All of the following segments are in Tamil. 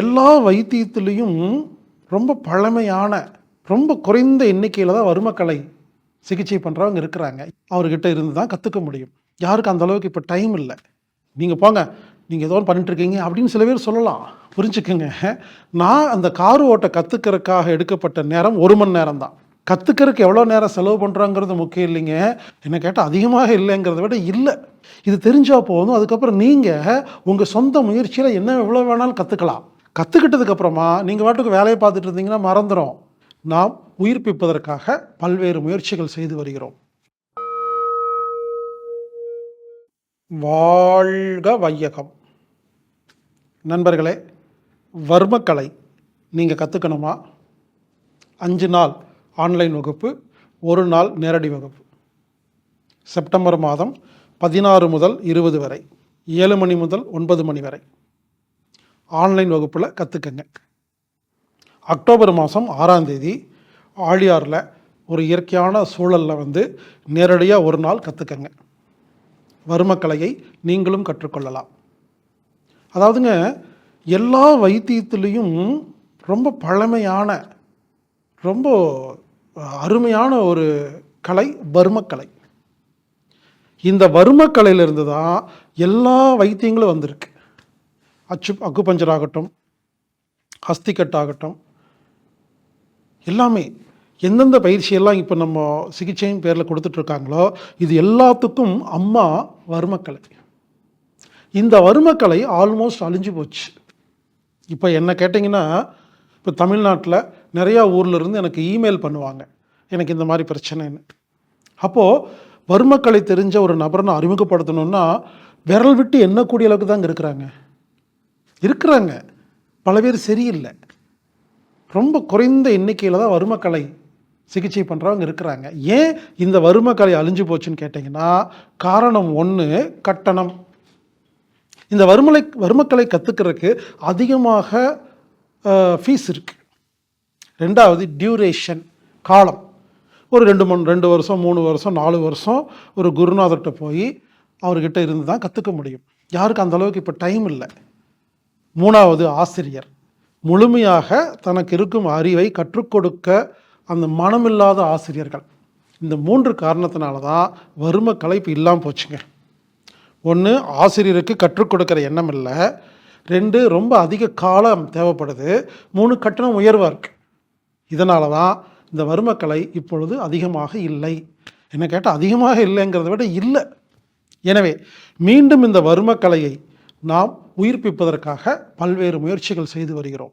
எல்லா வைத்தியத்திலையும் ரொம்ப பழமையான ரொம்ப குறைந்த எண்ணிக்கையில் தான் வருமக்கலை சிகிச்சை பண்ணுறவங்க இருக்கிறாங்க. அவர்கிட்ட இருந்து தான் கற்றுக்க முடியும். யாருக்கு அந்த அளவுக்கு இப்போ டைம் இல்லை. நீங்கள் போங்க. நீங்கள் ஏதோ ஒன்று இருக்கீங்க அப்படின்னு சில பேர் சொல்லலாம். புரிஞ்சுக்கோங்க. நான் அந்த கார் ஓட்ட கற்றுக்கிறதுக்காக எடுக்கப்பட்ட நேரம் ஒரு மணி நேரம் தான். கற்றுக்கிறதுக்கு எவ்வளோ நேரம் செலவு பண்ணுறாங்கிறது முக்கியம் இல்லைங்க. என்ன கேட்டால் அதிகமாக இல்லைங்கிறத விட இல்லை. இது தெரிஞ்சால் போதும். அதுக்கப்புறம் நீங்கள் உங்கள் சொந்த முயற்சியில் என்ன எவ்வளோ வேணாலும் கற்றுக்கலாம் கற்றுக்கிட்டதுக்கு அப்புறமா நீங்கள் பாட்டுக்கு வேலையை பார்த்துட்டு இருந்தீங்கன்னா மறந்துடும் நாம் உயிர்ப்பிப்பதற்காக பல்வேறு முயற்சிகள் செய்து வருகிறோம். வாழ்க வையகம். நண்பர்களே வர்மக்கலை நீங்கள் கற்றுக்கணுமா அஞ்சு நாள் ஆன்லைன் வகுப்பு ஒரு நாள் நேரடி வகுப்பு. செப்டம்பர் மாதம் பதினாறு முதல் இருபது வரை ஏழு மணி முதல் ஒன்பது மணி வரை. ஆன்லைன் வகுப்பில் கற்றுக்கங்க அக்டோபர் மாதம் ஆறாம் தேதி ஆழியாரில் ஒரு இயற்கையான சூழலில் வந்து நேரடியாக ஒரு நாள் கற்றுக்கங்க வருமக்கலையை நீங்களும் கற்றுக்கொள்ளலாம். அதாவதுங்க எல்லா வைத்தியத்திலையும் ரொம்ப பழமையான ரொம்ப அருமையான ஒரு கலை வர்மக்கலை இந்த வர்மக்கலையிலிருந்து தான் எல்லா வைத்தியங்களும் வந்திருக்கு. அச்சு அக்குபஞ்சராகட்டும் ஆகட்டும் ஆகட்டும் எல்லாமே எந்தெந்த பயிற்சியெல்லாம் இப்போ நம்ம சிகிச்சையின் பேரில் கொடுத்துட்ருக்காங்களோ இது எல்லாத்துக்கும் அம்மா வர்மக்கலை. இந்த வர்மக்கலை ஆல்மோஸ்ட் அழிஞ்சு போச்சு. இப்போ என்ன கேட்டிங்கன்னா இப்போ தமிழ்நாட்டில் நிறையா ஊரில் இருந்து எனக்கு இமெயில் பண்ணுவாங்க. எனக்கு இந்த மாதிரி பிரச்சனைன்னு. அப்போது வர்மக்கலை தெரிஞ்ச ஒரு நபரை நான் அறிமுகப்படுத்தணும்னா விரல் விட்டு எண்ணக்கூடிய அளவுக்கு தாங்க இருக்கிறாங்க. இருக்கிறாங்க. பல பேர் சரியில்லை. ரொம்ப குறைந்த எண்ணிக்கையில் தான் வறுமக்கலை சிகிச்சை பண்ணுறவங்க இருக்கிறாங்க. ஏன் இந்த வறுமக்கலை அழிஞ்சு போச்சுன்னு கேட்டிங்கன்னா காரணம் ஒன்று கட்டணம். இந்த வறுமலை வறுமக்கலை கற்றுக்கிறதுக்கு அதிகமாக ஃபீஸ் இருக்குது ரெண்டாவது டியூரேஷன் காலம். ஒரு ரெண்டு மூணு ரெண்டு வருஷம் மூணு வருஷம் நாலு வருஷம் ஒரு குருநாதர்கிட்ட போய் அவர்கிட்ட இருந்து தான் கற்றுக்க முடியும். யாருக்கு அந்த அளவுக்கு இப்போ டைம் இல்லை. மூணாவது ஆசிரியர். முழுமையாக தனக்கு இருக்கும் அறிவை கற்றுக் கொடுக்க அந்த மனமில்லாத ஆசிரியர்கள். இந்த மூன்று காரணத்தினால தான் வறுமை கலைப்பு இல்லாமல் போச்சுங்க. ஒன்று ஆசிரியருக்கு கற்றுக் கொடுக்குற எண்ணம் இல்லை. ரெண்டு ரொம்ப அதிக காலம் தேவைப்படுது. மூணு கட்டணம் உயர்வாக இருக்குது இதனால தான் இந்த வறுமக்கலை இப்பொழுது அதிகமாக இல்லை. என்ன கேட்டால் அதிகமாக இல்லைங்கிறத விட இல்லை. எனவே மீண்டும் இந்த வறுமக்கலையை நாம் உயிர்ப்பிப்பதற்காக பல்வேறு முயற்சிகள் செய்து வருகிறோம்.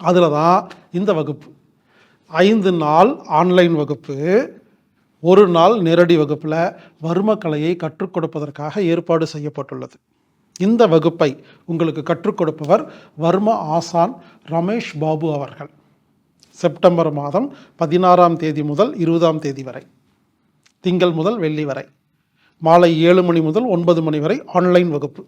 அதில் தான் இந்த வகுப்பு. ஐந்து நாள் ஆன்லைன் வகுப்பு ஒரு நாள் நேரடி வகுப்பில் வர்மக்கலையை கற்றுக் கொடுப்பதற்காக ஏற்பாடு செய்யப்பட்டுள்ளது. இந்த வகுப்பை உங்களுக்கு கற்றுக் கொடுப்பவர் வர்ம ஆசான் ரமேஷ் பாபு அவர்கள். செப்டம்பர் மாதம் பதினாறாம் தேதி முதல் இருபதாம் தேதி வரை. திங்கள் முதல் வெள்ளி வரை. மாலை ஏழு மணி முதல் ஒன்பது மணி வரை ஆன்லைன் வகுப்பு.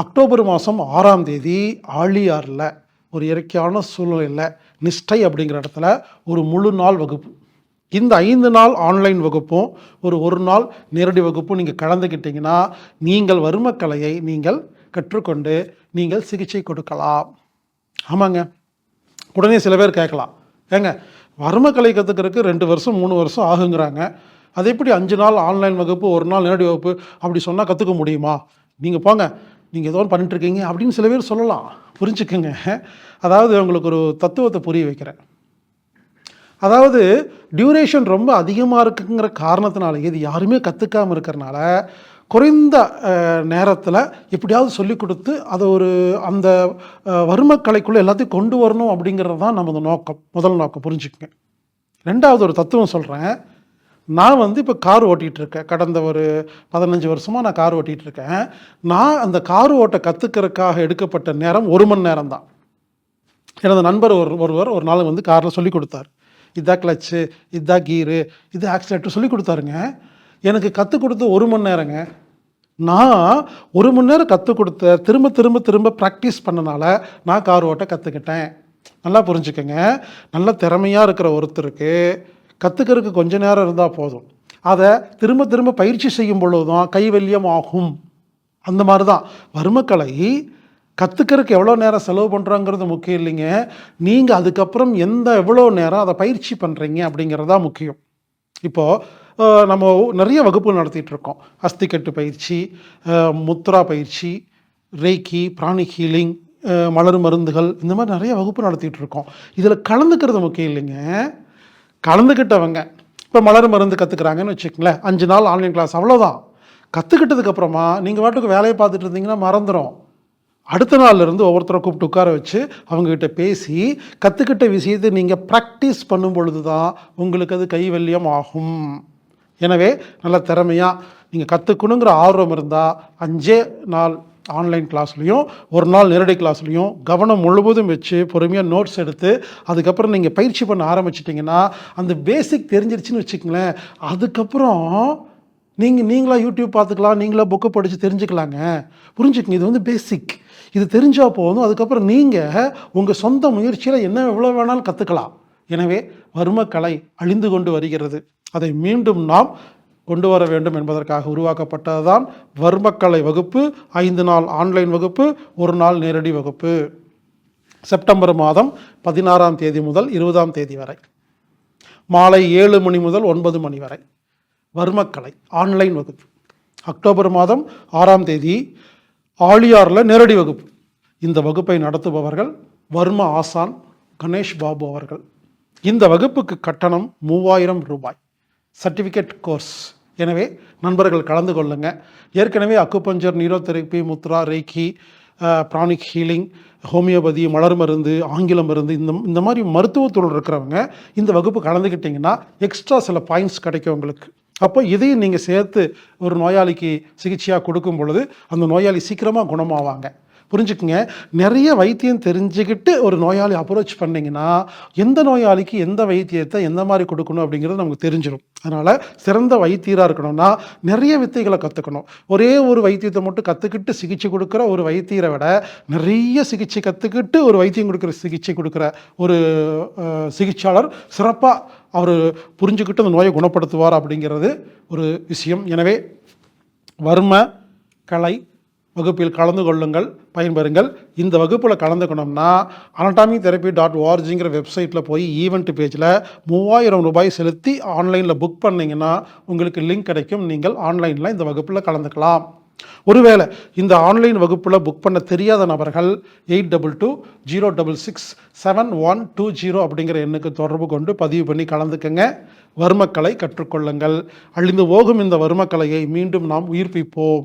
அக்டோபர் மாதம் ஆறாம் தேதி ஆழியாரில் ஒரு இயற்கையான சூழ்நிலையில் நிஷ்டை அப்படிங்கிற இடத்துல ஒரு முழு நாள் வகுப்பு. இந்த ஐந்து நாள் ஆன்லைன் வகுப்பும் ஒரு ஒரு நாள் நேரடி வகுப்பும் நீங்கள் கலந்துக்கிட்டீங்கன்னா நீங்கள் வறுமக்கலையை நீங்கள் கற்றுக்கொண்டு நீங்கள் சிகிச்சை கொடுக்கலாம். ஆமாங்க. உடனே சில பேர் கேட்கலாம். ஏங்க வறுமக்கலை கற்றுக்கிறதுக்கு ரெண்டு வருஷம் மூணு வருஷம் ஆகுங்கிறாங்க. அது எப்படி அஞ்சு நாள் ஆன்லைன் வகுப்பு ஒரு நாள் நேரடி வகுப்பு அப்படி சொன்னால் கற்றுக்க முடியுமா? நீங்கள் போங்க. நீங்கள் ஏதோ ஒன்று அப்படின்னு சில பேர் சொல்லலாம். புரிஞ்சுக்குங்க. அதாவது உங்களுக்கு ஒரு தத்துவத்தை புரிய வைக்கிறேன். அதாவது டியூரேஷன் ரொம்ப அதிகமாக இருக்குங்கிற காரணத்தினால இது யாருமே கற்றுக்காமல் இருக்கிறனால குறைந்த நேரத்தில் எப்படியாவது சொல்லி கொடுத்து அதை ஒரு அந்த வறுமக்கலைக்குள்ளே எல்லாத்தையும் கொண்டு வரணும் அப்படிங்கிறது தான் நமது நோக்கம் முதல் நோக்கம். புரிஞ்சுக்கங்க. ரெண்டாவது ஒரு தத்துவம் சொல்கிறேன் நான் வந்து இப்போ கார் ஓட்டிகிட்டு இருக்கேன் கடந்த ஒரு பதினஞ்சு வருஷமாக நான் கார் ஓட்டிகிட்டு இருக்கேன் நான் அந்த கார் ஓட்ட கற்றுக்கிறதுக்காக எடுக்கப்பட்ட நேரம் ஒரு மணி நேரம் தான். எனது நண்பர் ஒரு ஒருவர் ஒரு நாள் வந்து காரில் சொல்லி கொடுத்தார். இதான் கிளச்சு இதான் கீரு இது ஆக்சிலேட்டர் சொல்லி கொடுத்தாருங்க. எனக்கு கற்றுக் கொடுத்த ஒரு மணி நேரங்க. நான் ஒரு மணி நேரம் கற்றுக் கொடுத்த திரும்ப திரும்ப திரும்ப ப்ராக்டிஸ் பண்ணனால நான் கார் ஓட்ட கற்றுக்கிட்டேன் நல்லா புரிஞ்சுக்கங்க. நல்ல திறமையாக இருக்கிற ஒருத்தருக்கு கற்றுக்கிறதுக்கு கொஞ்ச நேரம் இருந்தால் போதும். அதை திரும்ப திரும்ப பயிற்சி செய்யும் பொழுது தான் கைவல்யம் ஆகும். அந்த மாதிரி தான் வர்மக்கலை கற்றுக்கிறதுக்கு எவ்வளோ நேரம் செலவு பண்ணுறோங்கிறது முக்கியம் இல்லைங்க. நீங்கள் அதுக்கப்புறம் எந்த எவ்வளோ நேரம் அதை பயிற்சி பண்ணுறீங்க அப்படிங்கிறது தான் முக்கியம் இப்போது நம்ம நிறைய வகுப்பு நடத்திட்டுருக்கோம். அஸ்திக்கட்டு பயிற்சி முத்ரா பயிற்சி ரேக்கி பிராணி ஹீலிங் மலர் மருந்துகள் இந்த மாதிரி நிறைய வகுப்பு நடத்திட்டு இருக்கோம் இதில் கலந்துக்கிறது முக்கியம் இல்லைங்க. கலந்துக்கிட்டவங்க இப்போ மலர் மருந்து கற்றுக்குறாங்கன்னு வச்சுக்கங்களேன். அஞ்சு நாள் ஆன்லைன் கிளாஸ் அவ்வளோதான் கற்றுக்கிட்டதுக்கப்புறமா நீங்கள் பாட்டுக்கு வேலையை பார்த்துட்டு இருந்தீங்கன்னா மறந்துடும் அடுத்த நாள்லேருந்து ஒவ்வொருத்தரை கூப்பிட்டு உட்கார வச்சு அவங்கக்கிட்ட பேசி கற்றுக்கிட்ட விஷயத்தை நீங்கள் ப்ராக்டிஸ் பண்ணும் பொழுது தான் உங்களுக்கு அது கைவல்யம் ஆகும். எனவே நல்ல திறமையாக நீங்கள் கற்றுக்கணுங்கிற ஆர்வம் இருந்தால் அஞ்சே நாள் ஆன்லைன் கிளாஸ்லேயும் ஒரு நாள் நேரடி கிளாஸ்லேயும் கவனம் முழுவதும் வச்சு பொறுமையாக நோட்ஸ் எடுத்து அதுக்கப்புறம் நீங்கள் பயிற்சி பண்ண ஆரம்பிச்சிட்டிங்கன்னா அந்த பேசிக் தெரிஞ்சிருச்சுன்னு வச்சுக்கங்களேன் அதுக்கப்புறம் நீங்கள் நீங்களா யூடியூப் பார்த்துக்கலாம் நீங்களா புக்கு படித்து தெரிஞ்சுக்கலாங்க. புரிஞ்சுக்கங்க? இது வந்து பேசிக் இது தெரிஞ்சால் போதும் அதுக்கப்புறம் நீங்கள் உங்கள் சொந்த முயற்சியில் என்ன எவ்வளோ வேணாலும் கற்றுக்கலாம் எனவே வர்மக்கலை அழிந்து கொண்டு வருகிறது. அதை மீண்டும் நாம் கொண்டு வர வேண்டும் என்பதற்காக உருவாக்கப்பட்டதுதான் வர்மக்கலை வகுப்பு ஐந்து நாள் ஆன்லைன் வகுப்பு ஒரு நாள் நேரடி வகுப்பு. செப்டம்பர் மாதம் பதினாறாம் தேதி முதல் இருபதாம் தேதி வரை. மாலை ஏழு மணி முதல் ஒன்பது மணி வரை. வர்மக்கலை ஆன்லைன் வகுப்பு. அக்டோபர் மாதம் ஆறாம் தேதி ஆழியாரில் நேரடி வகுப்பு. இந்த வகுப்பை நடத்துபவர்கள் வர்ம ஆசான் கணேஷ் பாபு அவர்கள். இந்த வகுப்புக்கு கட்டணம் மூவாயிரம் ரூபாய். Certificate course. எனவே நண்பர்கள் கலந்து கொள்ளுங்க. ஏற்கனவே acupuncture நீரோதெரப்பி mudra reiki pranic healing homeopathy மலர் மருந்து ஆங்கில மருந்து இந்த இந்த மாதிரி மருத்துவத்துறையில் இருக்கிறவங்க இந்த வகுப்பு கலந்துக்கிட்டிங்கன்னா எக்ஸ்ட்ரா சில பாயிண்ட்ஸ் கிடைக்கும் உங்களுக்கு. அப்போ இதையும் நீங்கள் சேர்த்து ஒரு நோயாளிக்கு சிகிச்சையாக கொடுக்கும் பொழுது அந்த நோயாளி சீக்கிரமாக குணமாவாங்க. புரிஞ்சுக்குங்க. நிறைய வைத்தியம் தெரிஞ்சுக்கிட்டு ஒரு நோயாளி அப்ரோச் பண்ணிங்கன்னா எந்த நோயாளிக்கு எந்த வைத்தியத்தை எந்த மாதிரி கொடுக்கணும் அப்படிங்கிறது நமக்கு தெரிஞ்சிடும் அதனால் சிறந்த வைத்தியராக இருக்கணும்னா நிறைய வித்தைகளை கற்றுக்கணும் ஒரே ஒரு வைத்தியத்தை மட்டும் கற்றுக்கிட்டு சிகிச்சை கொடுக்குற ஒரு வைத்தியரை விட நிறைய சிகிச்சை கற்றுக்கிட்டு ஒரு வைத்தியம் கொடுக்குற சிகிச்சை கொடுக்குற ஒரு சிகிச்சையாளர் சிறப்பாக அவர் புரிஞ்சுக்கிட்டு அந்த நோயை குணப்படுத்துவார் அப்படிங்கிறது ஒரு விஷயம். எனவே வர்ம கலை வகுப்பில் கலந்து கொள்ளுங்கள் பயன்பெறுங்கள். இந்த வகுப்பில் கலந்துக்கணும்னா அனட்டாமி தெரப்பி டாட் ஓஆர்ஜிங்கிற வெப்சைட்டில் போய் ஈவெண்ட் பேஜில் மூவாயிரம் ரூபாய் செலுத்தி ஆன்லைனில் புக் பண்ணிங்கன்னா உங்களுக்கு லிங்க் கிடைக்கும். நீங்கள் ஆன்லைனில் இந்த வகுப்பில் கலந்துக்கலாம். ஒருவேளை இந்த ஆன்லைன் வகுப்பில் புக் பண்ண தெரியாத நபர்கள் eight double two zero double six seven one two zero அப்படிங்கிற எண்ணுக்கு தொடர்பு கொண்டு பதிவு பண்ணி கலந்துக்கங்க. வர்மக்கலை கற்றுக்கொள்ளுங்கள். அழிந்து போகும் இந்த வர்மக்கலையை மீண்டும் நாம் உயிர்ப்பிப்போம்.